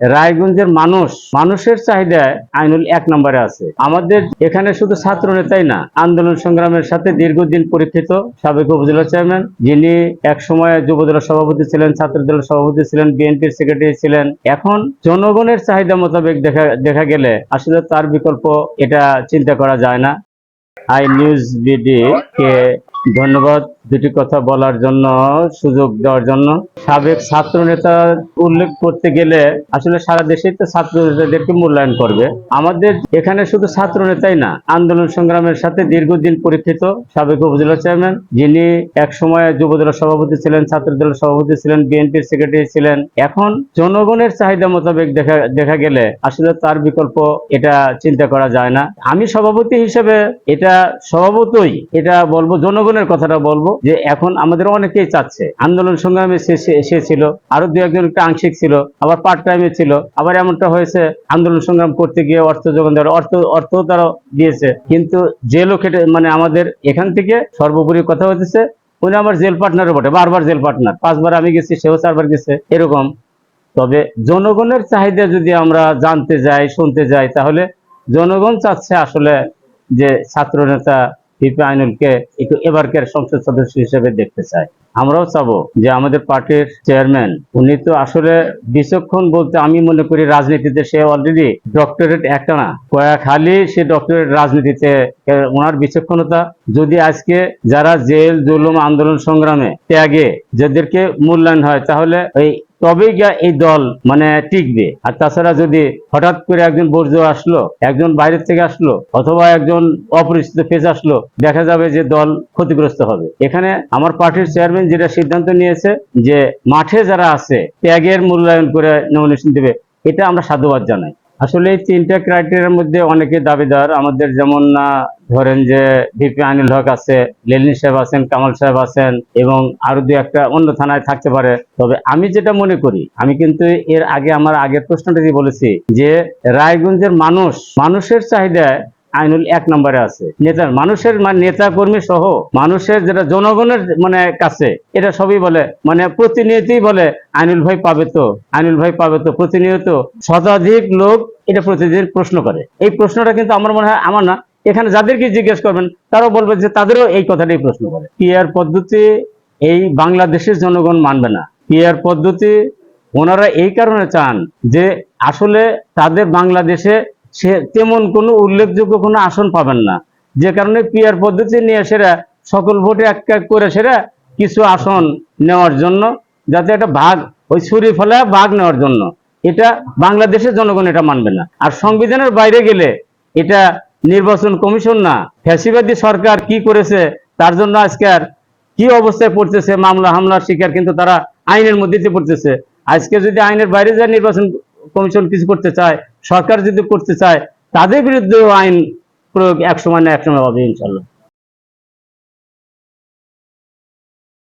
রায়গঞ্জের মানুষ, মানুষের চাহিদায় আইনুল এক নম্বরে আছে। আমাদের এখানে শুধু ছাত্র নেতাই না, আন্দোলন সংগ্রামের সাথে দীর্ঘদিন পরীক্ষিত সাবেক উপজেলা চেয়ারম্যান, যিনি এক সময় যুবদলের সভাপতি ছিলেন, ছাত্র দলের সভাপতি ছিলেন, বিএনপির সেক্রেটারি ছিলেন। এখন জনগণের চাহিদা মোতাবেক দেখা দেখা গেলে আসলে তার বিকল্প এটা চিন্তা করা যায় না। আই নিউজ বিডি কে ধন্যবাদ দুটি কথা বলার জন্য, সুযোগ দেওয়ার জন্য। সাবেক ছাত্র নেতা উল্লেখ করতে গেলে আসলে সারা দেশেই তো ছাত্র নেতাদেরকে মূল্যায়ন করবে। আমাদের এখানে শুধু ছাত্র নেতাই না, আন্দোলন সংগ্রামের সাথে দীর্ঘদিন পরীক্ষিত সাবেক উপজেলা চেয়ারম্যান, যিনি এক সময় যুবদলের সভাপতি ছিলেন ছাত্র দলের সভাপতি ছিলেন, বিএনপির সেক্রেটারি ছিলেন। এখন জনগণের চাহিদা মোতাবেক দেখা দেখা গেলে আসলে তার বিকল্প এটা চিন্তা করা যায় না। আমি সভাপতি হিসেবে এটা স্বভাবতই এটা বলব জনগণের কথাটা বলব যে এখন আমাদের অনেকেই চাচ্ছে। আন্দোলন সংগ্রামে সে ছিল, আরও দু একজন একটা আংশিক ছিল, আবার পার্ট টাইমে ছিল, আবার এমনটা হয়েছে, আন্দোলন সংগ্রাম করতে গিয়ে অর্থ যোগান দেওয়ার অর্থ অর্থ তারা দিয়েছে। কিন্তু জেলও খেটে মানে আমাদের এখান থেকে সর্বোপরি কথা হচ্ছে উনি আমার জেল পার্টনারও বটে, বারবার জেল পার্টনার পাঁচবার আমি গেছি, সেও চারবার গেছে, এরকম। তবে জনগণের চাহিদা যদি আমরা জানতে যাই, শুনতে যাই, তাহলে জনগণ চাচ্ছে আসলে যে ছাত্র নেতা পিপি আইনুলকে একটু এবারকার সংসদ সদস্য হিসেবে দেখতে চায় আমরাও চাবো যে আমাদের পার্টির চেয়ারম্যান, উনি তো আসলে বিচক্ষণ বলতে আমি মনে করি রাজনীতিতে সে অলরেডি ডক্টরেট একটা না। কয়েক হালি সে ডক্টরেট রাজনীতিতে ওনার বিচক্ষণতা। যদি আজকে যারা জেল, জুলুম, আন্দোলন সংগ্রামে ত্যাগে, যাদেরকে মূল্যায়ন হয়, তাহলে এই তবেই গিয়া এই দল মানে টিকবে। আর তাছাড়া যদি হঠাৎ করে একজন বর্জ্য আসলো, একজন বাইরের থেকে আসলো, অথবা একজন অপরিচিত ফেস আসলো, দেখা যাবে যে দল ক্ষতিগ্রস্ত হবে। এখানে আমার পার্টির চেয়ারম্যান যেটা সিদ্ধান্ত নিয়েছে যে মাঠে যারা আছে, ত্যাগের মূল্যায়ন করে নমিনেশন দেবে, এটা আমরা সাধুবাদ জানাই। আসলে এই তিনটা ক্রাইটেরিয়ার মধ্যে অনেকে দাবিদার। আমাদের যেমন না ধরেন যে ভিপি আনিল হক আছে, লেলিন সাহেব আছেন, কামাল সাহেব আছেন এবং আরও দু একটা অন্য থানায় থাকতে পারে। তবে আমি যেটা মনে করি, আমি কিন্তু এর আগে আমার আগের প্রশ্নটা যে বলেছি যে রায়গঞ্জের মানুষ, মানুষের চাহিদায় আইনুল এক নম্বরে আছে। নেতা, মানুষের মানে নেতা কর্মী সহ মানুষের যেটা জনগণের মানে কাছে, এটা সবই বলে। মানে প্রতিনিয়তই বলে, আইনুল ভাই পাবে তো, আইনুল ভাই পাবে তো, প্রতিনিয়ত শতাধিক লোক এটা প্রতিদিন প্রশ্ন করে। এই প্রশ্নটা কিন্তু আমার মনে হয় আমার না। এখানে যাদেরকে জিজ্ঞেস করবেন, তারাও বলবে যে তাদেরও এই কথাটাই প্রশ্ন করে। পিয়ার পদ্ধতি এই বাংলাদেশের জনগণ মানবে না? পিয়ার পদ্ধতি? ওনারা এই কারণে চান যে আসলে তাদের বাংলাদেশে সে তেমন কোনো উল্লেখযোগ্য কোনো আসন পাবেন না। যে কারণে পিয়ার পদ্ধতি নিয়ে সেরা সকল ভোটে এক এক করে সেরা কিছু আসন নেওয়ার জন্য, যাতে একটা ভাগ ওই ছুরি ফেলা, ভাগ নেওয়ার জন্য। এটা বাংলাদেশের জনগণ এটা মানবে না। আর সংবিধানের বাইরে গেলে এটা নির্বাচন কমিশন না। ফ্যাসিবাদী সরকার কি করেছে, তার জন্য আজকে আর কি অবস্থায় পড়তেছে, মামলা হামলার শিকার কিন্তু তারা আইনের মধ্যে পড়তেছে। আজকে যদি আইনের বাইরে যায়, নির্বাচন কমিশন কিছু করতে চায় সরকার যদি করতে চায়, তাদের বিরুদ্ধেও আইন প্রয়োগ এক সময় না এক সময় হবে ইনশাল্লাহ